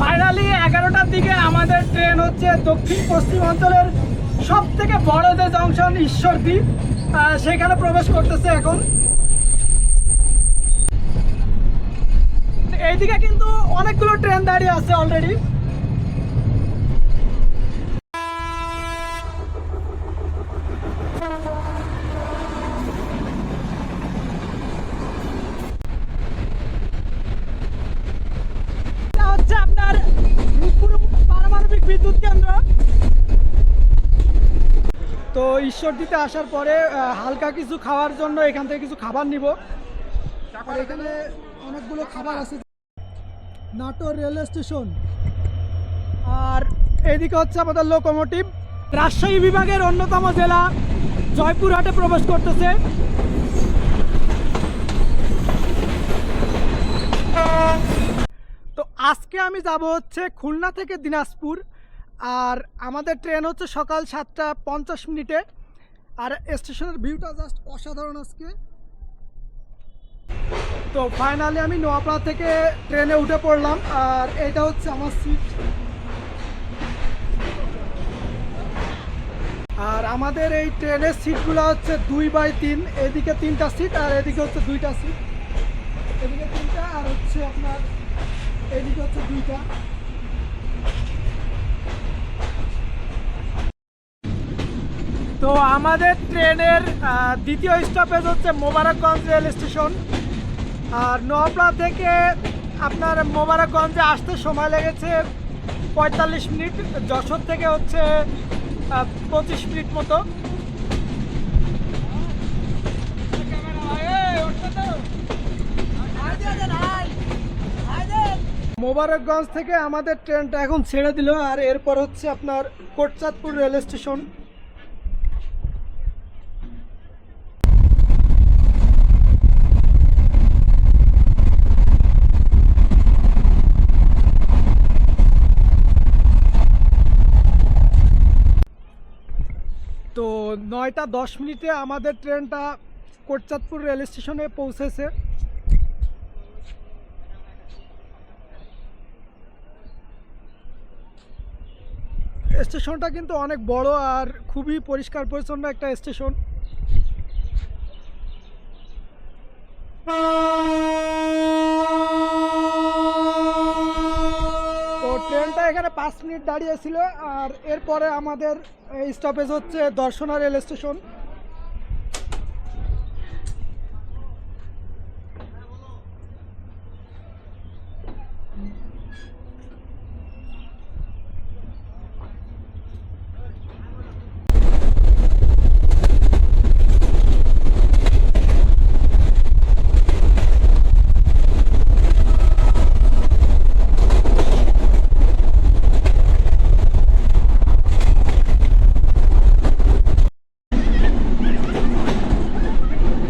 Finally এগারোটার দিকে আমাদের ট্রেন হচ্ছে দক্ষিণ পশ্চিম অঞ্চলের সব থেকে বড় যে জংশন ঈশ্বরদী। সেখানে প্রবেশ করতেছে এখন। এইদিকে কিন্তু অনেকগুলো ট্রেন দাঁড়িয়ে আছে অলরেডি এটা হচ্ছে আপনার রূপপুর পারমাণবিক বিদ্যুৎ কেন্দ্র তো ঈশ্বর দিতে আসার পরে হালকা কিছু খাওয়ার জন্য এখান থেকে কিছু খাবার নিব। আর এখানে অনেকগুলো খাবার আছে। Natore railway station. আর এদিকে হচ্ছে আমাদের লোকোমোটিভ। রাজশাহী বিভাগের অন্যতম জেলা জয়পুরহাটে প্রবেশ করতেছে। তো আজকে আমি যাব হচ্ছে খুলনা থেকে দিনাজপুর। আর আমাদের ট্রেন হচ্ছে সকাল সাতটা পঞ্চাশ মিনিটে। আর স্টেশনের ভিউটা জাস্ট অসাধারণ আজকে। তো ফাইনালি আমি নোয়াপাড়া থেকে ট্রেনে উঠে পড়লাম, আর এটা হচ্ছে আমার সিট আর আমাদের এই ট্রেনের সিটগুলো হচ্ছে দুই বাই তিন, এদিকে তিনটা সিট আর এদিকে হচ্ছে দুইটা সিট এদিকে তিনটা আর হচ্ছে আপনার এদিকে হচ্ছে দুইটা। তো আমাদের ট্রেনের দ্বিতীয় স্টপেজ হচ্ছে মোবারকগঞ্জ রেল স্টেশন। আর নোয়াপাড়া থেকে আপনার মোবারকগঞ্জে আসতে সময় লেগেছে পঁয়তাল্লিশ মিনিট, যশোর থেকে হচ্ছে পঁচিশ মিনিট মতো। মোবারকগঞ্জ থেকে আমাদের ট্রেনটা এখন ছেড়ে দিল, আর এরপর হচ্ছে আপনার কোটচাঁদপুর রেল স্টেশন তো নয়টা দশ মিনিটে আমাদের ট্রেনটা কোটচাঁদপুর রেল স্টেশনে পৌঁছেছে। স্টেশনটা কিন্তু অনেক বড় আর খুবই পরিষ্কার পরিচ্ছন্ন একটা স্টেশন তো ট্রেনটা এখানে পাঁচ মিনিট দাঁড়িয়েছিল আর এরপরে আমাদের স্টপেজ হচ্ছে দর্শনা রেল স্টেশন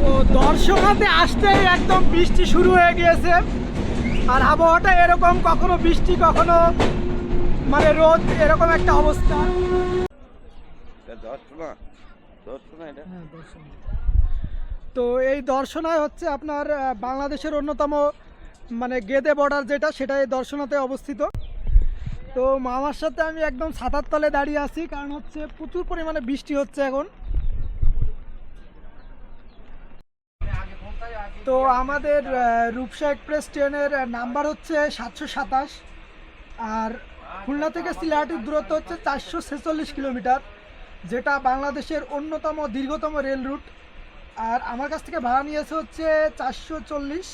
তো দর্শনাতে আসতেই একদম বৃষ্টি শুরু হয়ে গিয়েছে। আর আবহাওয়াটা এরকম কখনো বৃষ্টি কখনো মানে রোদ এরকম একটা অবস্থা। হ্যাঁ, তো এই দর্শনায় হচ্ছে আপনার বাংলাদেশের অন্যতম মানে গেদে বর্ডার যেটা সেটা এই দর্শনাতে অবস্থিত। তো মামার সাথে আমি একদম ছাতার তলে দাঁড়িয়ে আছি কারণ হচ্ছে প্রচুর পরিমাণে বৃষ্টি হচ্ছে এখন। তো আমাদের রূপসা এক্সপ্রেস ট্রেনের নাম্বার হচ্ছে সাতশো সাতাশ। আর খুলনা থেকে সিলাহাটির দূরত্ব হচ্ছে চারশো ছেচল্লিশ কিলোমিটার, যেটা বাংলাদেশের অন্যতম দীর্ঘতম রেল রুট। আর আমার কাছ থেকে ভাড়া নিয়েছে হচ্ছে চারশো চল্লিশ।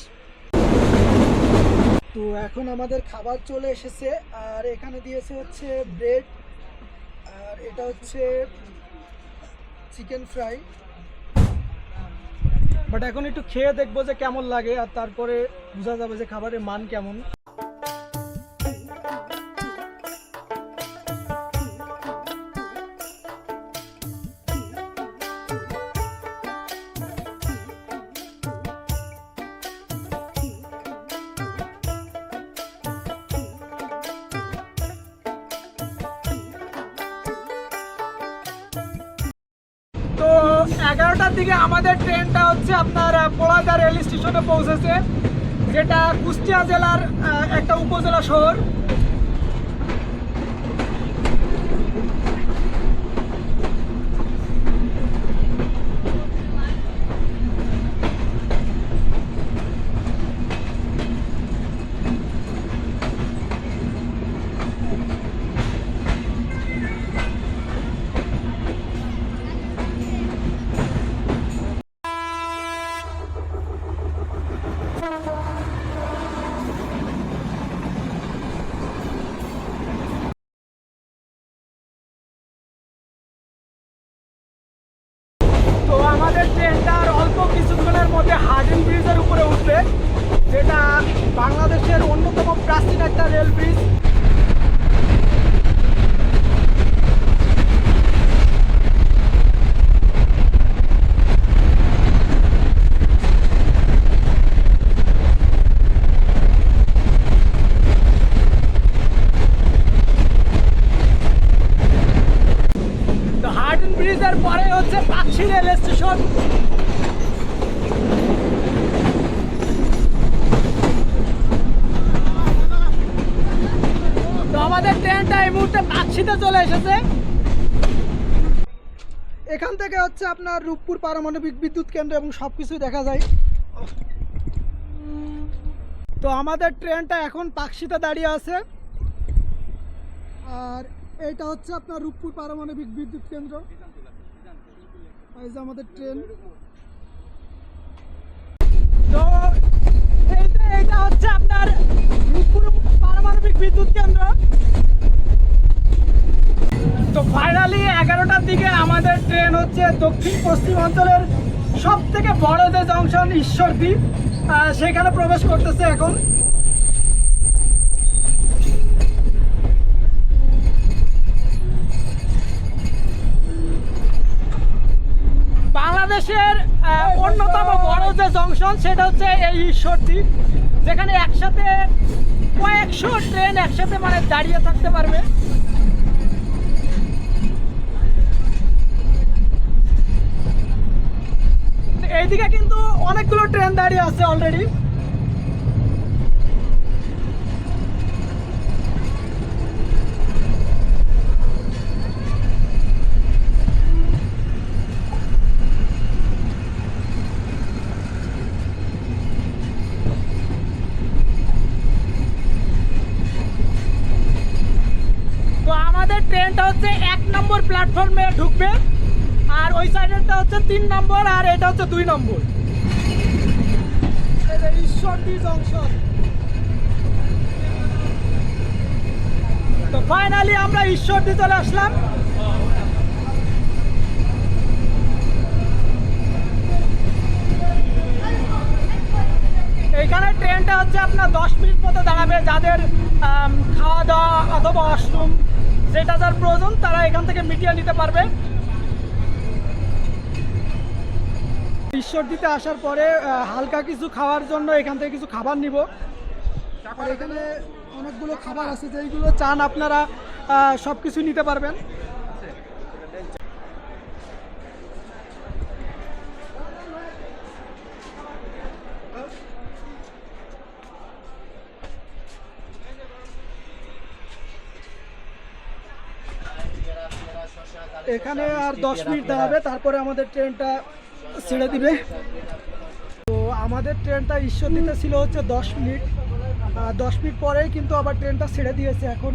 তো এখন আমাদের খাবার চলে এসেছে, আর এখানে দিয়েছে হচ্ছে ব্রেড, আর এটা হচ্ছে চিকেন ফ্রাই। বাট এখন একটু খেয়ে দেখব যে কেমন লাগে আর তারপরে বোঝা যাবে যে খাবারের মান কেমন। পর্যটনে পৌঁছেছে যেটা কুষ্টিয়া জেলার একটা উপজেলা শহর। আমাদের ট্রেনটা আর অল্প কিছুক্ষণের মধ্যে হার্ডিন ব্রিজের উপরে উঠবে, যেটা বাংলাদেশের অন্যতম প্রাচীন একটা রেল ব্রিজ। থেকে হচ্ছে আপনার রূপপুর পারমাণবিক বিদ্যুৎ কেন্দ্র এবং সব কিছুই দেখা যায়। তো আমাদের ট্রেনটা এখন পাকশিতে দাঁড়িয়ে আছে। আর এটা হচ্ছে আপনার রূপপুর পারমাণবিক বিদ্যুৎ কেন্দ্র। এই যে আমাদের ট্রেন। তো এইটা হচ্ছে আপনার রূপপুর পারমাণবিক বিদ্যুৎ কেন্দ্র। তো ফাইনালি এগারোটার দিকে আমাদের ট্রেন হচ্ছে দক্ষিণ পশ্চিম অঞ্চলের সব থেকে বড় যে জংশন ঈশ্বরদী সেখানে প্রবেশ করতেছে এখন। বাংলাদেশের অন্যতম বড় যে জংশন সেটা হচ্ছে এই ঈশ্বরদী, যেখানে একসাথে কয়েকশো ট্রেন একসাথে মানে দাঁড়িয়ে থাকতে পারবে। এইদিকে কিন্তু অনেকগুলো ট্রেন দাঁড়িয়ে আছে অলরেডি ট্রেনটা হচ্ছে এক নম্বর প্ল্যাটফর্মে ঢুকবে। আর ওই সাইডেরটা হচ্ছে তিন নম্বর আর এটা হচ্ছে দুই নম্বর। ঈশ্বরদী জংশন? তো ফাইনালি আমরা ঈশ্বরদী চলে আসলাম। এইখানে ট্রেনটা হচ্ছে আপনার দশ মিনিট মতো দাঁড়াবে। যাদের খাওয়া দাওয়া অথবা ওয়াশরুম যেটা যার প্রয়োজন, তারা এখান থেকে মিটিয়ে নিতে পারবে। ঈশ্বরদীতে আসার পরে হালকা কিছু খাওয়ার জন্য এখান থেকে কিছু খাবার নিব। এখানে অনেকগুলো খাবার আছে, যেইগুলো চান আপনারা সব কিছু নিতে পারবেন। এখানে আর দশ মিনিট দাঁড়াবে তারপরে আমাদের ট্রেনটা ছেড়ে দিবে। তো আমাদের ট্রেনটা ঈশ্বর দিতে ছিল হচ্ছে দশ মিনিট। দশ মিনিট পরেই কিন্তু আবার ট্রেনটা ছেড়ে দিয়েছে এখন।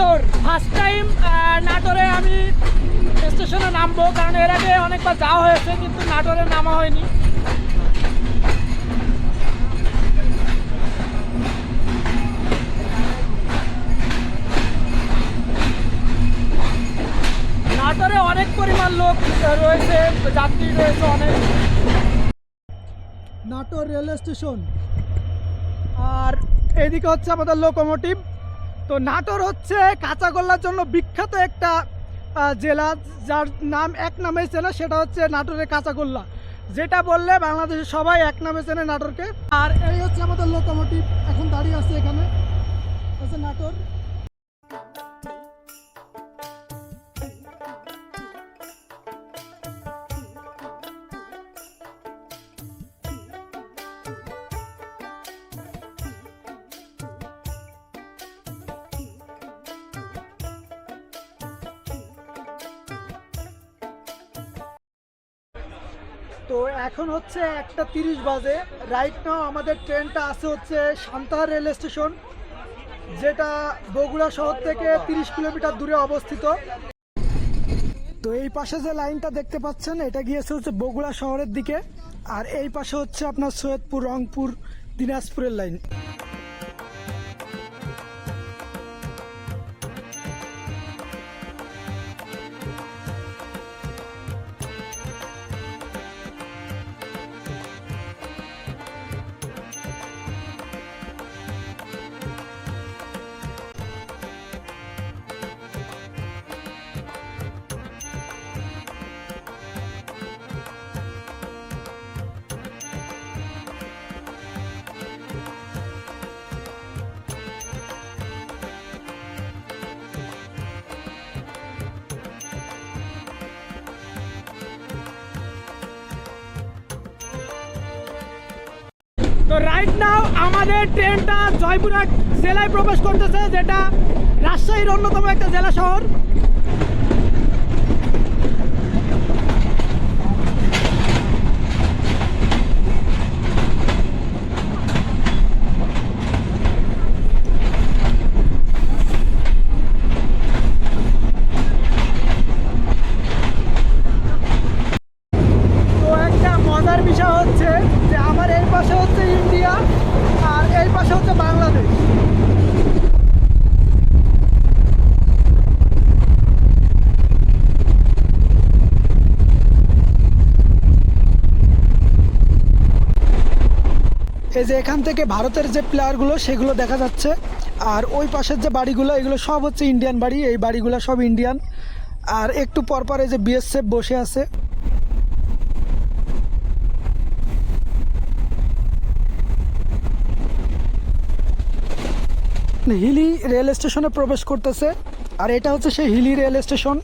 নাটোর ফার্স্ট টাইম নাটোরে আমি স্টেশনে নামবো। কারণ এর আগে অনেকবার যাওয়া হয়েছে, কিন্তু নাটোরে নামা হয়নি। নাটোরে অনেক পরিমাণ লোক রয়েছে, যাত্রী রয়েছে অনেক। Natore railway station. আর এইদিকে হচ্ছে আমাদের লোকোমোটিভ তো নাটোর হচ্ছে কাঁচাগোল্লার জন্য বিখ্যাত একটা জেলা, যার নাম এক নামে চেনে, সেটা হচ্ছে নাটোরের কাঁচাগোল্লা। যেটা বললে বাংলাদেশের সবাই এক নামে চেনে নাটোরকে। আর এই হচ্ছে আমাদের লোকোমোটিভ এখন দাঁড়িয়ে আছে এখানে। হচ্ছে নাটোর। এখন হচ্ছে একটা তিরিশ বাজে। রাইট নাও আমাদের ট্রেনটা আছে হচ্ছে সান্তাহার রেল স্টেশন, যেটা বগুড়া শহর থেকে তিরিশ কিলোমিটার দূরে অবস্থিত। তো এই পাশে যে লাইনটা দেখতে পাচ্ছেন, এটা গিয়েছে হচ্ছে বগুড়া শহরের দিকে। আর এই পাশে হচ্ছে আপনার সৈয়দপুর, রংপুর, দিনাজপুরের লাইন। তো রাইট নাও আমাদের ট্রেনটা জয়পুরহাট জেলায় প্রবেশ করতেছে, যেটা রাজশাহীর অন্যতম একটা জেলা শহর তো একটা মজার বিষয় হচ্ছে যে আমার এই পাশে হচ্ছে ইন্ডিয়া আর এই পাশে হচ্ছে বাংলাদেশ এই যে এখান থেকে ভারতের যে প্লেয়ারগুলো, সেগুলো দেখা যাচ্ছে। আর ওই পাশের যে বাড়িগুলো, এগুলো সব হচ্ছে ইন্ডিয়ান বাড়ি। এই বাড়িগুলো সব ইন্ডিয়ান আর একটু পর পর এই যে বিএসএফ বসে আছে। হিলি রেল স্টেশনে প্রবেশ করতেছে। আর এটা হচ্ছে সেই হিলি রেল স্টেশন।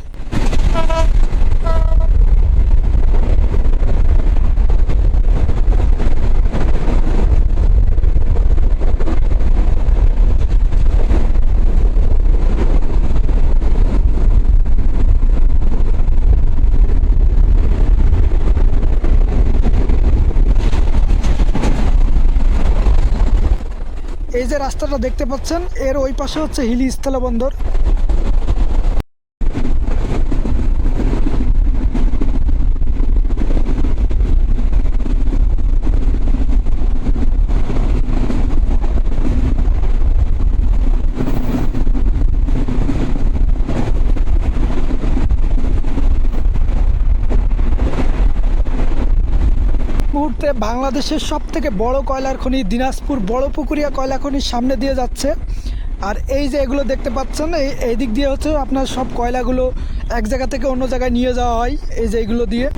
এই যে রাস্তাটা দেখতে পাচ্ছেন এর ওই পাশে হচ্ছে হিলি স্থলবন্দর। বাংলাদেশের সব থেকে বড় কয়লার খনি দিনাজপুর বড় পুকুরিয়া কয়লা খনির সামনে দিয়ে যাচ্ছে। আর এই যে এগুলো দেখতে পাচ্ছেন, এই এই দিক দিয়ে হচ্ছে আপনার সব কয়লাগুলো এক জায়গা থেকে অন্য জায়গায় নিয়ে যাওয়া হয়, এই যে এইগুলো দিয়ে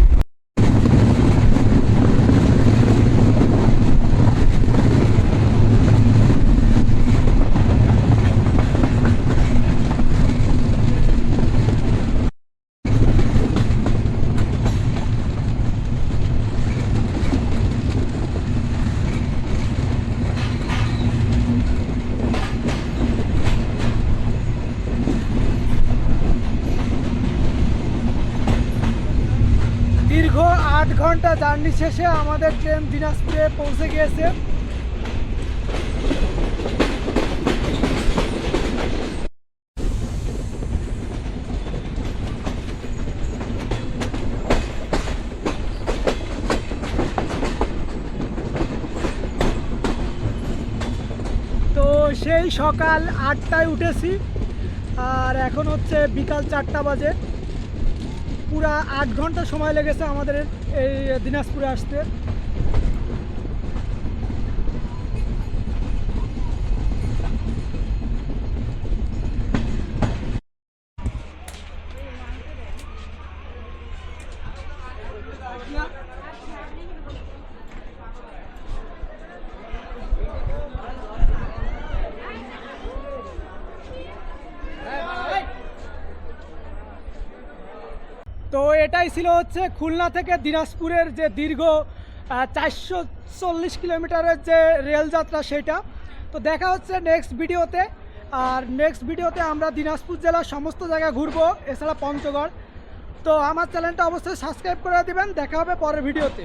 দীর্ঘ আট ঘণ্টা জার্নি শেষে আমাদের ট্রেন দিনাজপুরে পৌঁছে গিয়েছে। তো সেই সকাল আটটায় উঠেছি, আর এখন হচ্ছে বিকাল চারটা বাজে। পুরা আট ঘণ্টা সময় লেগেছে আমাদের এই দিনাজপুরে আসতে। তো এটাই ছিল হচ্ছে খুলনা থেকে দিনাজপুরের যে দীর্ঘ চারশো চল্লিশ কিলোমিটারের যে রেলযাত্রা সেটা। তো দেখা হচ্ছে নেক্সট ভিডিওতে আর নেক্সট ভিডিওতে আমরা দিনাজপুর জেলার সমস্ত জায়গা ঘুরবো, এছাড়া পঞ্চগড়। তো আমার চ্যানেলটা অবশ্যই সাবস্ক্রাইব করে দেবেন। দেখা হবে পরের ভিডিওতে